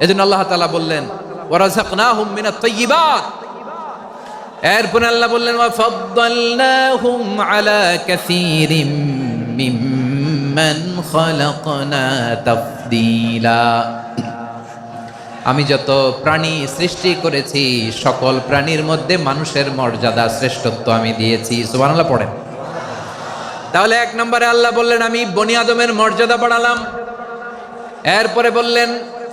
এজন্য আল্লাহ তালা বললেন এরপরে আল্লাহ বললেন আমি যত প্রাণী সৃষ্টি করেছি, সকল প্রাণীর মধ্যে মানুষের মর্যাদা শ্রেষ্ঠত্ব আমি দিয়েছি। সুবহানাল্লাহ, পড়েন। তাহলে এক নম্বরে আল্লাহ বললেন, আমি বনি আদমের মর্যাদা বাড়ালাম। এরপরে বললেন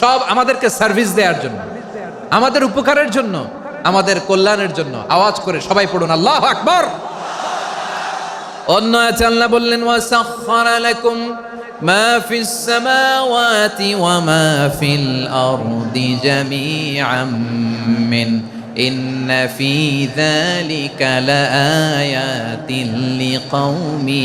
সব আমাদেরকে সার্ভিস দেওয়ার জন্য, আমাদের উপকারের জন্য, আমাদের কল্যাণের জন্য। আওয়াজ করে সবাই পড়ুন, আল্লাহ আকবর। অন্য আল্লাহ বললেন ওয়াসাখরালাকুম মা ফিস ওয়া মা ফিল আরদি জামিআম মিন। ইন্ন ফি যালিকা লাআয়াতিন লিকাউমি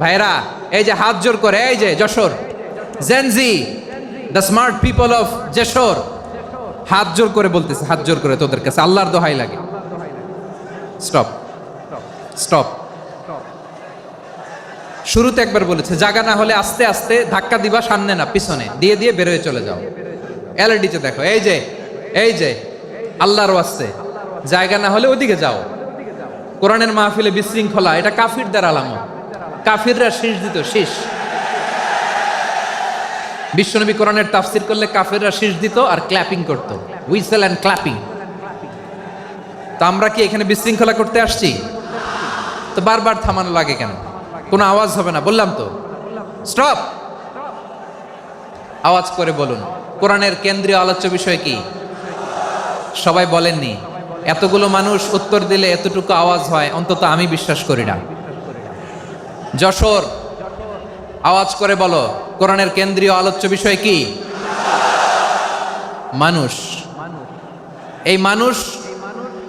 ভাইরা, এই যে হাত জোর করে, এই যে Jashore gen Z the smart people of Jashore. হাত জোর করে বলতেছে, হাত জোর করে তোদের কাছে, আল্লাহর দোহাই লাগে। স্টপ স্টপ শুরুতে একবার বলেছে, জাগা না হলে আস্তে আস্তে ধাক্কা দিবা সামনে না, পিছনে। দিয়ে দিয়ে বেরোয় চলে যাও। এলইডিতে দেখো, এই যে এই যে, আল্লাহর আসতে জায়গা না হলে ওদিকে যাও। কোরআনের মাহফিলে বিশৃঙ্খলা, এটা কাফিরদের আলামত। কাফিররা শীষ দিত, শীষ। বিশ্বনবী কোরআনের তাফসির করলে কাফিররা শীষ দিত আর ক্ল্যাপিং করতো। হুইসেল অ্যান্ড ক্ল্যাপিং তো আমরা কি এখানে বিশৃঙ্খলা করতে আসছি? তো বারবার থামানো লাগে কেন? কোনো আওয়াজ হবে না, বললাম তো। স্টপ আওয়াজ করে বলুন, কোরআনের কেন্দ্রীয় আলোচ্য বিষয় কি? সবাই বলেননি, এতগুলো মানুষ উত্তর দিলে এতটুকু আওয়াজ হয়, অন্তত আমি বিশ্বাস করি না। যশোর। আওয়াজ করে বলো, কোরআনের কেন্দ্রীয় আলোচ্য বিষয় কি? মানুষ। এই মানুষ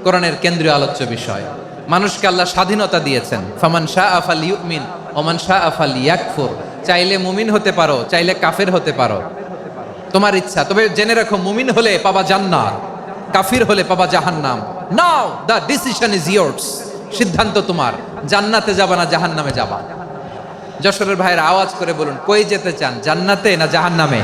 কোরআনের কেন্দ্রীয় আলোচ্য বিষয়। মানুষকে আল্লাহ স্বাধীনতা দিয়েছেন। ফমান শাহ আফাল ইউমিন ওমান শাহ আফাল ইয়াকফুর চাইলে মুমিন হতে পারো, চাইলে কাফের হতে পারো। তোমার ইচ্ছা, তবে জেনে রাখো, মুমিন হলে পাবা জান্নাত, কাফির হলে পাবা জাহান্নাম। Now the decision is yours সিদ্ধান্ত তোমার। জান্নাতে যাবা না জাহান নামে যাবা? যশোরের ভাইয়ের আওয়াজ করে বলুন, কই যেতে চান? জান্নাতে না জাহান্নামে?